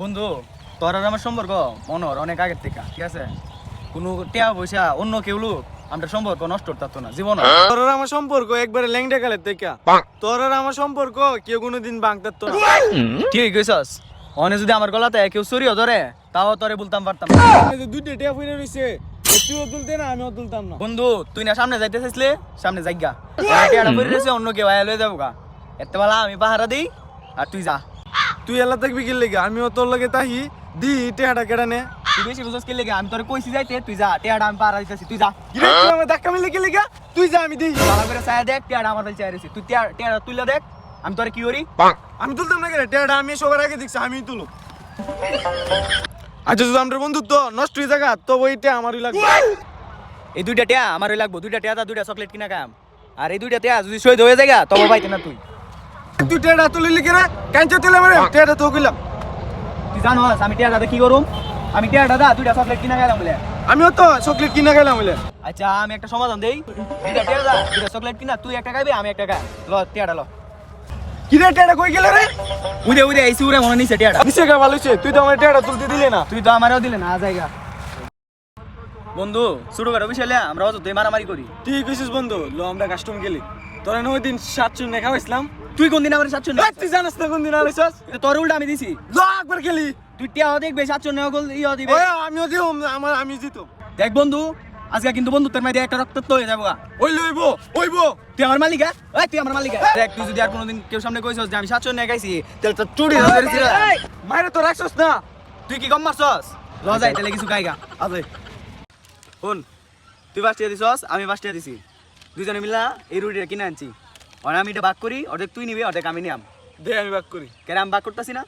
বন্ধু তোর আর আমার সম্পর্ক মনোর অনেক আগের থেকে ঠিক আছে? কোনো টেয়া পয়সা অন্য কেউ লোক আমাদের সম্পর্ক নষ্ট করতো না জীবন তোর আর আমার সম্পর্ক একবারে ল্যাংটা কালের থেকে। তোর আর আমার সম্পর্ক কেউ কোনোদিন ভাঙতার তো ঠিক কইছস। অনে যদি আমার গলাতে কেউ চুরিও ধরে তাও তোরে বলতাম পারতাম দুইটা টিয়া ফিরে রইছে তুইও তুলতে না আমিও তুলতাম না। বন্ধু তুই না সামনে যাইতে চাইছিলে সামনে যাইগা। টেয়াটা পড়ে রয়েছে অন্য কেউ আয়া লয়ে যাব গা এত বেলা আমি পাহারা দিই আর তুই যা। তুই এলা থাকবি কি লেগে? আমিও তোর লগে তাহি দি টেহাটা কেডা নে। তুই বেশি বুঝছ কি লেগে? আমি তোরে কইছি যাইতে তুই যা আমি দিতেছি তুই যা। কিরে তুই আমার ধাক্কা মিলে কি লেগে? তুই যা আমি দিই ভালো করে চায়া দেখ টেয়াটা আমার তুই তুইলা দেখ আমি তোরে কি করি? আমি তুলতাম না কেন? টেহাটা আমি সবার আগে দেখছি আমি তুলো আচ্ছা যদি আমার বন্ধুত্ব নষ্ট হয়ে জায়গা তো ওইটা আমারই লাগবে। এই দুইটা টেয়া আমার ওই লাগবো দুইটা টেয়া দা দুইটা চকলেট কিনা কাম। আর এই দুইটা টেয়া যদি শহীদ হয়ে যায় তবে পাইতে না তুই। তুই টেহাটা তুলিলি কেনা কাঞ্চা তুলে মানে টেহাটা তো কইলাম তুই জানো আমি টেয়াটাতে কি করুম? আমি টেয়াটা দা দুইটা চকলেট কিনা গেলাম বলে। আমিও তো চকলেট কিনা গেলাম বলে। আচ্ছা আমি একটা সমাধান দেই। দুইটা টেয়া দা চকলেট কিনা তুই একটা খাবি আমি একটা খাই। ল টেয়াটা ল। কিরে টেহাটা কই গেলে রে? উদে উদে এই সুরে মনে নিছে টেয়াটা নিচে গা ভালো তুই তো আমার টেহাটা তুলতে দিলে না। তুই তো আমারও দিলে না জায়গা। বন্ধু ছোট বেড়া বিশালে আমরা অত মারামারি করি। ঠিক কইছিস বন্ধু লো আমরা কাস্টম গেলি। তোরা না ওই দিন সাতশো নেখা হইছিলাম তুই কোন দিন আমার সাতশো তুই জানাস না কোন দিন আলাইছস তোর উল্টা আমি দিছি। একবার গেলি তুই টিয়া দেখবে সাতশো নেওয়া গোল ইয়া দিবে। আমিও দিও আমার আমি জিতো। দেখ বন্ধু আজকে কিন্তু বন্ধুত্বের মাঝে একটা রক্ত হয়ে যাব। ওই লইবো ওইবো। তুই আমার মালিকা ওই তুই আমার মালিকা দেখ তুই যদি আর কোনোদিন কেউ সামনে কইছস যে আমি সাতশো নিয়ে গাইছি তাহলে তো চুরি হয়ে যাবে। মাইরে তো রাখছস না। তুই কি কম মারছস? ল যাই তাহলে কিছু গাইগা আবে শুন তুই পাঁচটিয়া দিছস আমি পাঁচটিয়া দিছি। দুজনে মিলা এই রুটিটা কিনে আনছি। আর আমি এটা ভাগ করি অর্ধেক তুই নিবি অর্ধেক আমি নিয়াম। দে আমি বাক করি। কেরে আমি ভাগ করতেছি না?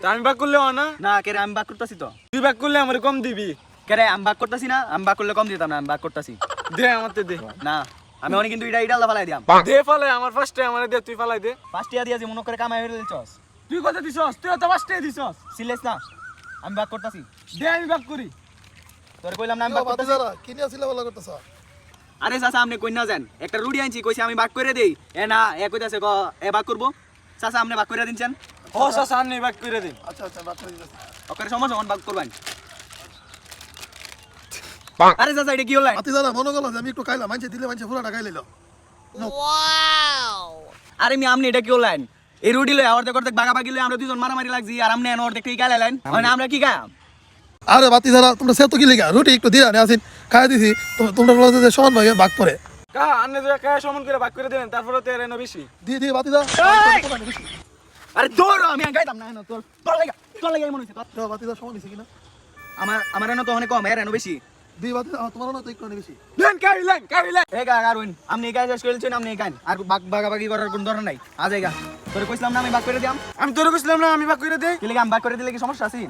তা আমি বাক করলে না? না কেরে আমি ভাগ করতেছি তো। তুই বাক করলে আমার কম দিবি। কেরে আমি ভাগ করতেছি না? আমি ভাগ করলে কম দিতাম না আমি ভাগ করতেছি। দে আমার তে দে। না আমি অনেক কিন্তু এটা এটা ফালাই দিয়াম। দে ফালাই আমার ফার্স্টে আমার দে তুই ফালাই দে। পাঁচটিয়া দিয়া যে মনে করে কামাই হয়ে দিছস। তুই কথা দিছস তুই তো ফার্স্টে দিছস। সিলেস না আমি ভাগ করতেছি। দে আমি বাক করি। তোর কইলাম না আমি ভাগ করতেছি। বাতিজারা কি নিয়ে আসিলা বলা করতেছ? আরে চাচা আপনি কই না যান। একটা রুটি আনছি কইছে আমি ভাগ করে দেই। এ না এ কইতাছে ক এ ভাগ করব। চাচা আপনি ভাগ করে দিনছেন ও সাস আন নেই বাক করে দে আচ্ছা আচ্ছা বাদ করে দিতেছি। ওখানে সমস্যা সমান ভাগ করবেন। আরে চাচা এটা কি হলো? বাতিজারা মনে করল যে আমি একটু খাইলাম মানছে দিলে মানছে পুরাটা খাই লইল। আরে মি আপনি এটা কি হলেন এই রুটি লই অর্ধেক অর্ধেক ভাগাভাগি লই আমরা দুজন মারামারি লাগছি আর আপনি এনে অর্ধেক কি গালাইলেন মানে আমরা কি গাম আরে বাতি ধারা তোমরা সে তো কি লিগা? রুটি একটু দিয়ে আনে আসিন। খাই দিছি। তোমরা বলো যে সমান ভাগে ভাগ করে কা আনে যে কা সমান করে ভাগ করে দেন তারপরে তো এর বেশি। দিয়ে দিয়ে দাও আরে দৌড় আমি গাইতাম না তোর। তোর লাগা তোর লাগা মনে হচ্ছে তোর। বাতিজা সমান হইছে কিনা। আমার আমার এনে তো অনেক কম এর এনে বেশি। তোমার না তো একটু গা কাজ শেষ করেছেন কান আর ভাগ ভাগাভাগি করার কোনো দরকার নাই। আজ কইছিলাম না আমি ভাগ করে দিলাম আমি তোরে কইছিলাম না আমি বাক করে দেই। কি লাগে আমি ভাগ করে দিলে কি সমস্যা আছে?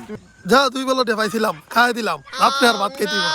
যা তুই বেলা পাইছিলাম খাই দিলাম। আপনি আর ভাত খাইতে না।